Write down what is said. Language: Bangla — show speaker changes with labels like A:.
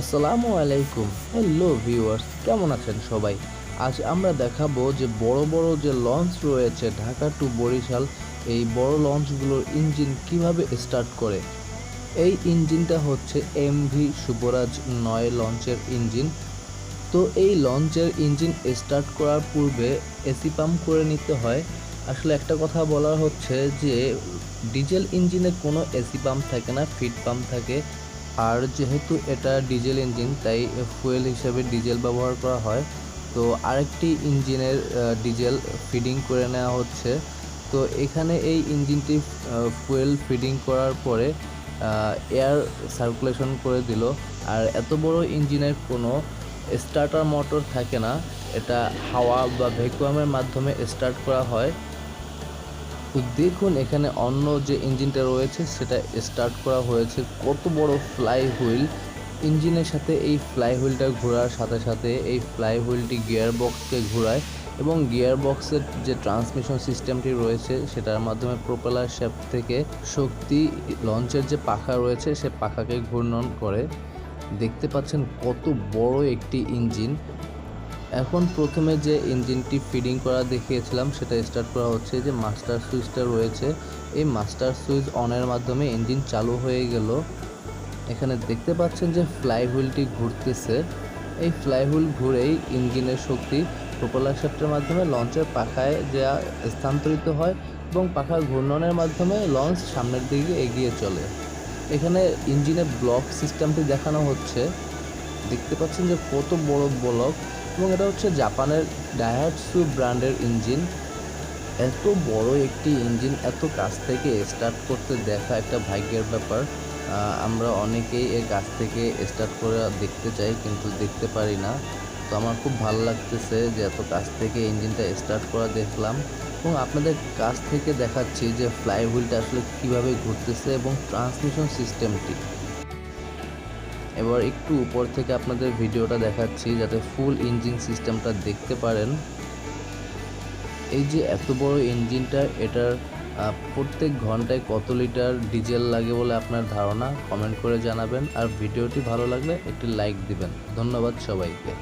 A: আসসালামু আলাইকুম। হ্যালো ভিউয়ার্স কেমন আছেন সবাই? আজ আমরা দেখাবো যে বড় বড় যে লঞ্চ রয়েছে ঢাকা টু বরিশাল, এই বড় লঞ্চগুলোর ইঞ্জিন কীভাবে স্টার্ট করে? এই ইঞ্জিনটা হচ্ছে এমভি শুভরাজ নয় লঞ্চের ইঞ্জিন তো এই লঞ্চের ইঞ্জিন স্টার্ট করার পূর্বে এসি পাম্প করে নিতে হয়। আসলে একটা কথা বলা হচ্ছে যে ডিজেল ইঞ্জিনে কোনো এসি পাম্প থাকে না ফিট পাম্প থাকে। আর যেহেতু এটা ডিজেল ইঞ্জিন, তাই ফুয়েল হিসেবে ডিজেল ব্যবহার করা হয়। তো আরেকটি ইঞ্জিনের ডিজেল ফিডিং করে নেওয়া হচ্ছে। তো এখানে এই ইঞ্জিনটি ফুয়েল ফিডিং করার পরে এয়ার সার্কুলেশন করে দিল। আর এত বড় ইঞ্জিনের কোনো স্টার্টার মোটর থাকে না। এটা হাওয়া বা ভ্যাকুয়ামের মাধ্যমে স্টার্ট করা হয়। তো দেখুন, এখানে অন্য যে ইঞ্জিনটা রয়েছে, সেটা স্টার্ট করা হয়েছে। কত বড় ফ্লাই হুইল ইঞ্জিনের সাথে এই ফ্লাই হুইলটা ঘোরার সাথে সাথে এই ফ্লাই হুইলটি গিয়ার বক্সকে ঘোরায় এবং গিয়ার বক্সের যে ট্রান্সমিশন সিস্টেমটি রয়েছে, সেটার মাধ্যমে প্রোপেলার শ্যাফট থেকে শক্তি লঞ্চের যে পাখা রয়েছে, সে পাখাকে ঘূর্ণন করে। দেখতে পাচ্ছেন কত বড় একটি ইঞ্জিন এখন প্রথমে যে ইঞ্জিনটি ফিডিং করা দেখিয়েছিলাম, সেটা স্টার্ট করা হচ্ছে যে মাস্টার সুইচটা রয়েছে। এই মাস্টার সুইচ অনের মাধ্যমে ইঞ্জিন চালু হয়ে গেল। এখানে দেখতে পাচ্ছেন যে ফ্লাই হুইলটি ঘুরতেছে। এই ফ্লাই হুইল ঘুরেই ইঞ্জিনের শক্তি প্রোপেলার শ্যাফটের মাধ্যমে লঞ্চের পাখায় যা স্থানান্তরিত হয় এবং পাখার ঘূর্ণনের মাধ্যমে লঞ্চ সামনের দিকে এগিয়ে চলে। এখানে ইঞ্জিনের ব্লক সিস্টেমটি দেখানো হচ্ছে। দেখতে পাচ্ছেন যে কত বড় ব্লক এবং এটা হচ্ছে জাপানের ডায়াটসু ব্র্যান্ডের ইঞ্জিন এত বড় একটি ইঞ্জিন এত কাছ থেকে স্টার্ট করতে দেখা একটা ভাগ্যের ব্যাপার। আমরা অনেকেই এর কাছ থেকে স্টার্ট করে দেখতে চাই, কিন্তু দেখতে পারি না। তো আমার খুব ভালো লাগতেছে যে এত কাছ থেকে ইঞ্জিনটা স্টার্ট করা দেখলাম। এবং আপনাদের কাছ থেকে দেখাচ্ছি যে ফ্লাই হুইলটা আসলে কীভাবে ঘুরতেছে এবং ট্রান্সমিশন সিস্টেমটি এবার একটু উপর থেকে আপনাদের ভিডিওটা দেখাচ্ছি যাতে ফুল ইঞ্জিন সিস্টেমটা দেখতে পারেন। এই যে এত বড় ইঞ্জিনটা এটার প্রত্যেক ঘন্টায় কত লিটার ডিজেল লাগে বলে আপনার ধারণা? কমেন্ট করে জানাবেন। আর ভিডিওটি ভালো লাগলে একটি লাইক দিবেন। ধন্যবাদ সবাইকে।